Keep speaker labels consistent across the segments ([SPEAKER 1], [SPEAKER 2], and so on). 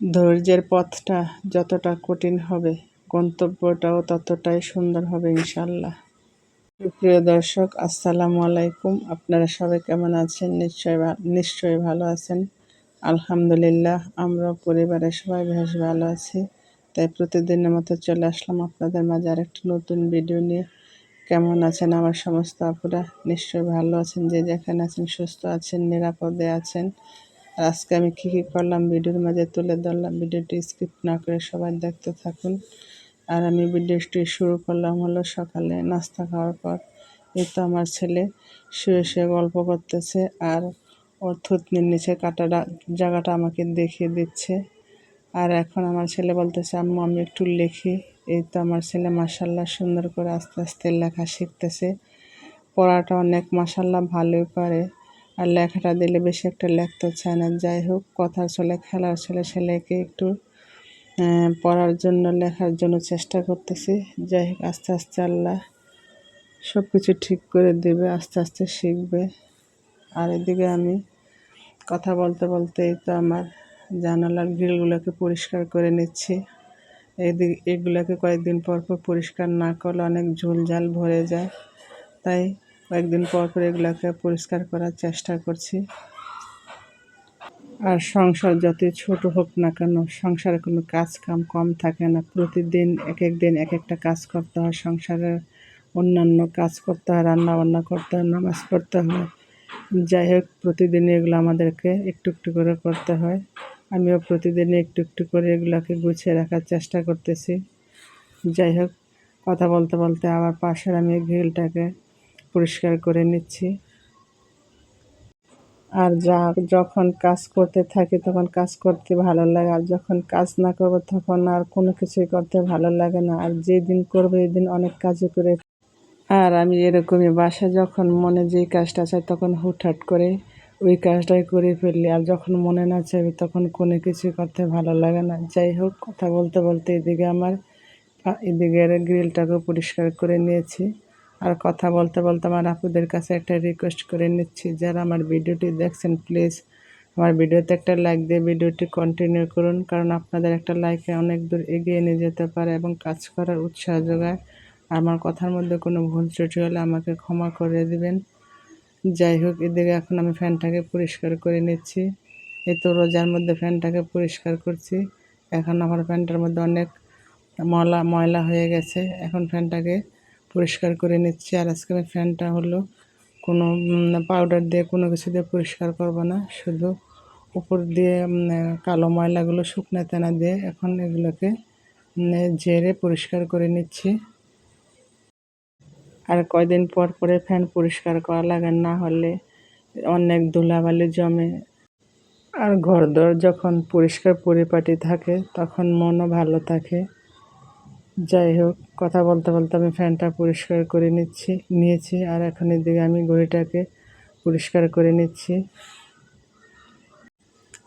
[SPEAKER 1] ধৈর্যের পথটা যতটা কঠিন হবে, গন্তব্যটাও ততটাই সুন্দর হবে ইনশাল্লাহ প্রিয় দর্শক, আসসালামু আলাইকুম। আপনারা সবাই কেমন আছেন? নিশ্চয় নিশ্চয়ই ভালো আছেন। আলহামদুলিল্লাহ আমরা পরিবারের সবাই বেশ ভালো আছি। তাই প্রতিদিনের মতো চলে আসলাম আপনাদের মাঝে আরেকটা নতুন ভিডিও নিয়ে। কেমন আছেন আমার সমস্ত আপুরা? নিশ্চয়ই ভালো আছেন, যে যেখানে আছেন, সুস্থ আছেন, নিরাপদে আছেন। আর আজকে আমি কী কী করলাম, ভিডিওর মাঝে তুলে ধরলাম। ভিডিওটি স্কিপ না করে সবাই দেখতে থাকুন। আর আমি ভিডিওটি শুরু করলাম হলো সকালে নাস্তা খাওয়ার পর। এই তো আমার ছেলে শুয়ে শুয়ে গল্প করতেছে আর ওর থুতনির নিচে কাটাটা, জায়গাটা আমাকে দেখিয়ে দিচ্ছে। আর এখন আমার ছেলে বলতেছে, আম্মু, আমি একটু লিখি। এই তো আমার ছেলে মাসাল্লাহ সুন্দর করে আস্তে আস্তে লেখা শিখতেছে। পড়াটা অনেক মাসাল্লাহ ভালোই পারে। আর লেখাটা দিলে বেশি একটা লেখতে চায় না। যাই হোক কথার চলে খেলার ছেলে ছেলেকে একটু পড়ার জন্য, লেখার জন্য চেষ্টা করতেছি। যাই হোক, আস্তে আস্তে আল্লাহ সব কিছু ঠিক করে দেবে, আস্তে আস্তে শিখবে। আর এদিকে আমি কথা বলতে বলতেই তো আমার জানালার গ্রিলগুলোকে পরিষ্কার করে নিচ্ছি। এদিকে, এগুলোকে কয়েকদিন পর পর পরিষ্কার না করলে অনেক ঝুলঝাল ভরে যায়। তাই কয়েকদিন পর পর এগুলোকে পরিষ্কার করার চেষ্টা করছি। আর সংসার যতই ছোট হোক না কেন, সংসারে কোনো কাজ কাম কম থাকে না। প্রতিদিন এক এক দিন এক একটা কাজ করতে হয় সংসারের অন্যান্য কাজ করতে হয় রান্না বান্না করতে হয়, নামাজ পড়তে হয়। যাই হোক প্রতিদিন এগুলো আমাদেরকে একটু একটু করে করতে হয়। আমিও প্রতিদিন একটু একটু করে এগুলোকে গুছিয়ে রাখার চেষ্টা করতেছি। যাই হোক, কথা বলতে বলতে আবার পাশের আমি ঘিলটাকে পরিষ্কার করে নিচ্ছি। আর যা, যখন কাজ করতে থাকি তখন কাজ করতে ভালো লাগে, আর যখন কাজ না করব তখন আর কোনো কিছুই করতে ভালো লাগে না। আর যেদিন করব দিন অনেক কাজও করে আর আমি এরকমই বাসা যখন মনে যেই কাজটা চাই তখন হুটহাট করে ওই কাজটাই করে ফেললি আর যখন মনে না চাইবে তখন কোনো কিছু করতে ভালো লাগে না। যাই হোক, কথা বলতে বলতে এদিকে আমার এদিকে গ্রিলটাকে পরিষ্কার করে নিয়েছি। আর কথা বলতে বলতে আমার আপুদের কাছে একটা রিকোয়েস্ট করে নিচ্ছি, যারা আমার ভিডিওটি দেখছেন প্লিজ আমার ভিডিওতে একটা লাইক দিয়ে ভিডিওটি কন্টিনিউ করুন, কারণ আপনাদের একটা লাইকে অনেক দূর এগিয়ে নিয়ে যেতে পারে এবং কাজ করার উৎসাহ যোগায়। আমার কথার মধ্যে কোনো ভুল ত্রুটি হলে আমাকে ক্ষমা করে দিবেন। যাই হোক, এদিকে এখন আমি ফ্যানটাকে পরিষ্কার করে নিচ্ছি। এই তো রোজার মধ্যে ফ্যানটাকে পরিষ্কার করছি। এখন আমার ফ্যানটার মধ্যে অনেক ময়লা ময়লা হয়ে গেছে। এখন ফ্যানটাকে পরিষ্কার করে নিচ্ছি। আর আজকে আমি ফ্যানটা হলো কোনো পাউডার দিয়ে কোনো কিছু দিয়ে পরিষ্কার করব না। শুধু উপর দিয়ে কালো ময়লাগুলো শুকনো তেনা দিয়ে এখন এগুলোকে জেরে পরিষ্কার করে নিচ্ছি। আর কয়দিন পর পরে ফ্যান পরিষ্কার করা লাগে না হলে অনেক ধুলাবালি জমে। আর ঘর দর যখন পরিষ্কার পরিপাটি থাকে তখন মনও ভালো থাকে। যাই হোক, কথা বলতে বলতে আমি ফ্যানটা পরিষ্কার করে নিচ্ছি, নিয়েছি, আর এখন এদিকে আমি ঘড়িটাকে পরিষ্কার করে নিচ্ছি।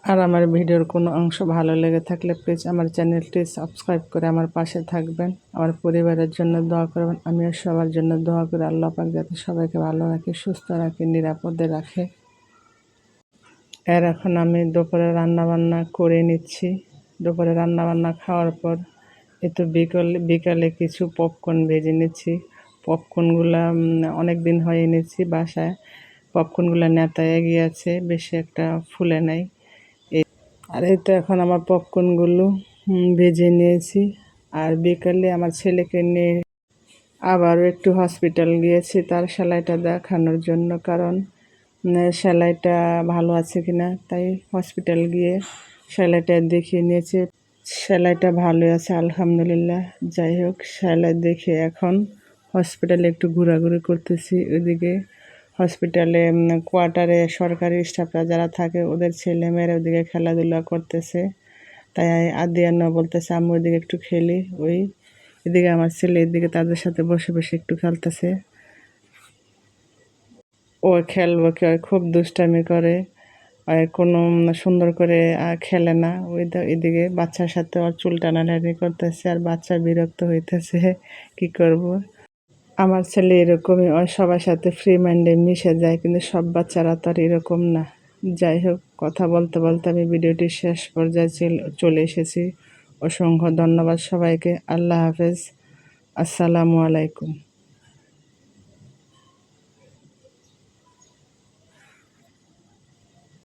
[SPEAKER 1] আর আমার ভিডিওর কোনো অংশ ভালো লেগে থাকলে প্লিজ আমার চ্যানেলটি সাবস্ক্রাইব করে আমার পাশে থাকবেন। আমার পরিবারের জন্য দোয়া করবেন, আমিও সবার জন্য দোয়া করে। আল্লাহ পাক যাতে সবাইকে ভালো রাখে, সুস্থ রাখে, নিরাপদে রাখে। আর এখন আমি দুপুরে রান্নাবান্না করে নিচ্ছি। দুপুরে রান্নাবান্না খাওয়ার পর এতো বিকালে বিকালে কিছু পপকর্ন ভেজে নিচ্ছি। পপকর্নগুলো অনেক দিন হয়ে এনেছি বাসায়। পপকর্নগুলো নেতায় গিয়েছে বেশি একটা ফুলে নাই। আর এই তো এখন আমার পপকর্নগুলো ভেজে নিয়েছি। আর বিকালে আমার ছেলেকে নিয়ে আবারও একটু হসপিটাল গিয়েছি, তার সেলাইটা দেখানোর জন্য। কারণ সেলাইটা ভালো আছে কিনা, তাই হসপিটাল গিয়ে সেলাইটা দেখিয়ে নিয়েছে। সেলাইটা ভালো আছে, আলহামদুলিল্লাহ। যাই হোক, সেলাই দেখে এখন হসপিটালে একটু ঘোরাঘুরি করতেছি। ওইদিকে হসপিটালে কোয়ার্টারে সরকারি স্টাফরা যারা থাকে, ওদের ছেলে মেয়েরা ওদিকে খেলাধুলা করতেছে। তাই আদিয়ান্ন বলতেছে আমি ওইদিকে একটু খেলি। ওই, এদিকে আমার ছেলে এদিকে তাদের সাথে বসে বসে একটু খেলতেছে। ও খেলব কি খুব দুষ্টামি করে। কোনো সুন্দর করে খেলে না। ওই এদিকে বাচ্চার সাথে ওর চুল টানাটানি করতেছে আর বাচ্চা বিরক্ত হইতেছে। কি করব। আমার ছেলে এরকমই ওই সবার সাথে ফ্রি মাইন্ডে মিশে যায়, কিন্তু সব বাচ্চারা তো আর এরকম না। যাই হোক, কথা বলতে বলতে আমি ভিডিওটির শেষ পর্যায়ে চলে এসেছি। অসংখ্য ধন্যবাদ সবাইকে। আল্লাহ হাফেজ। আসসালামু আলাইকুম।